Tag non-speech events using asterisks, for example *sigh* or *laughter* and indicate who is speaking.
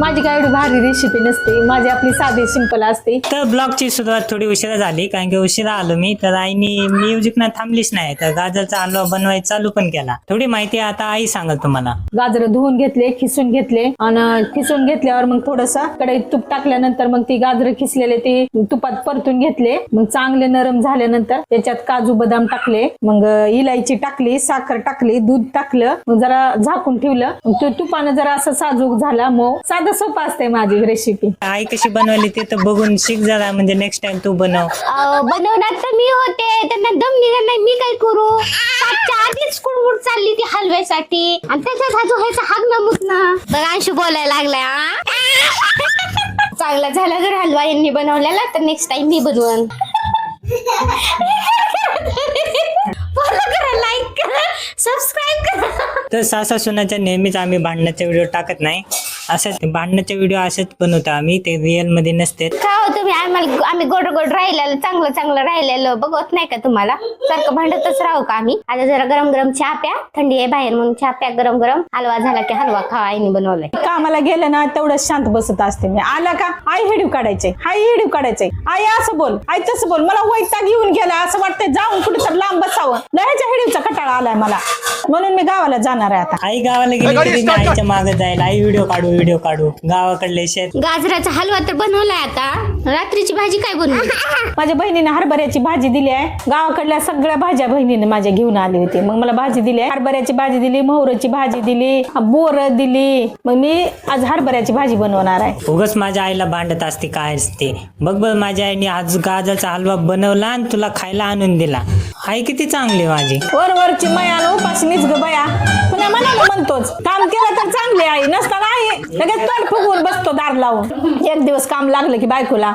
Speaker 1: माझी काय एवढी भारी रेसिपी नसते. माझी आपली साधी सिंपल असते.
Speaker 2: तर ब्लॉगची सुरुवात थोडी उशिरा झाली कारण की उशिरा आलो मी. तर आईनी म्युझिक ना थांबलीच नाही. तर गाजरचा हलवा बनवायचा चालू पण केला. थोडी माहिती आता आई सांगल तुम्हाला.
Speaker 1: गाजर धुवून घेतले खिसून घेतले. आणि खिसून घेतल्यावर मग थोडस कढईत तूप टाकल्यानंतर मग ती गाजर खिसलेले ते तुपात परतून घेतले. मग चांगले नरम झाल्यानंतर त्याच्यात काजू बदाम टाकले. मग इलायची टाकली साखर टाकली दूध टाकलं. मग जरा झाकून ठेवलं. ते तुपानं जरा असं साजूक झाला मग साधं सोपं असते माझी रेसिपी
Speaker 2: आई कशी बनवली ते तर बघून शिक जरा म्हणजे नेक्स्ट टाइम तू बनव.
Speaker 3: अहो, बनवणार तर मी होते त्यांना दम निघत नाही मी काय करू? सातच्या आधीच कुडमुड चालली ती हलव्यासाठी. आणि त्याच्यात हा जो ह्याचा हाग नमूत ना बघा अंशू बोलायला लागलाय आ? चांगला झाला जर हलवा यांनी बनवलेला तर नेक्स्ट टाइम मी बनवन. फॉलो करा लाईक करा सबस्क्राईब करा.
Speaker 2: तर सासा सुनाच्या नेहमीच आम्ही भांडणाचे व्हिडिओ टाकत नाही. असं भांडणाचे व्हिडिओ असेच बनवतो आम्ही ते रिअलमध्ये नसते.
Speaker 3: का हो तुम्ही? आम्हाला आम्ही गोड गोड राहिलेलं चांगलं चांगलं राहिलेलं. बघत नाही का तुम्हाला? सारखं भांडतच राहू का आम्ही? आता जरा गरम गरम चहा प्या. थंडी आहे बाहेर म्हणून चहा प्या गरम गरम. हलवा झाला की हलवा खावा आईने बनवलाय.
Speaker 1: कामाला गेलं ना तेवढं शांत बसत असते मी. आला का? आई हिडीव काढायचे. आई हिडीव काढायचे. आई असं बोल आई तसं बोल. मला वैताग येऊन गेला. असं वाटतंय जाऊन कुठे तर लांब बसावं. लहाच्या हिडीवचा कटाळा आलाय मला. म्हणून मी गावाला जाणार आहे आता.
Speaker 2: आई गावाला गेली तरी मी आईच्या मागे जाईल आई व्हिडिओ काढू व्हिडिओ काढू. गावाकडले शेत
Speaker 3: गाजराचा हलवा तर बनवलाय आता. रात्रीची भाजी काय बनवली *laughs*
Speaker 1: माझ्या बहिणीने हरभऱ्याची भाजी दिली आहे. गावाकडल्या सगळ्या भाज्या बहिणीने माझ्या घेऊन आली होती. मग मला भाजी दिली आहे. हरभऱ्याची भाजी दिली मोहराची भाजी दिली बोर दिली. मग मी आज हरभऱ्याची भाजी बनवणार आहे.
Speaker 2: उगच माझ्या आईला भांडत असते काय असते. बघ बघ माझ्या आईने आज गाजरचा हलवा बनवला आणि तुला खायला आणून दिला. आई किती चांगली माझी.
Speaker 1: वर वरची मयान उपासनीच ग बया. पुन्हा मनाला म्हणतोच काम केलं तर चांगली आई नसताना आई लगेच तोंड फुगवून बसतो दार लावून. एक दिवस काम लागलं की बायकोला.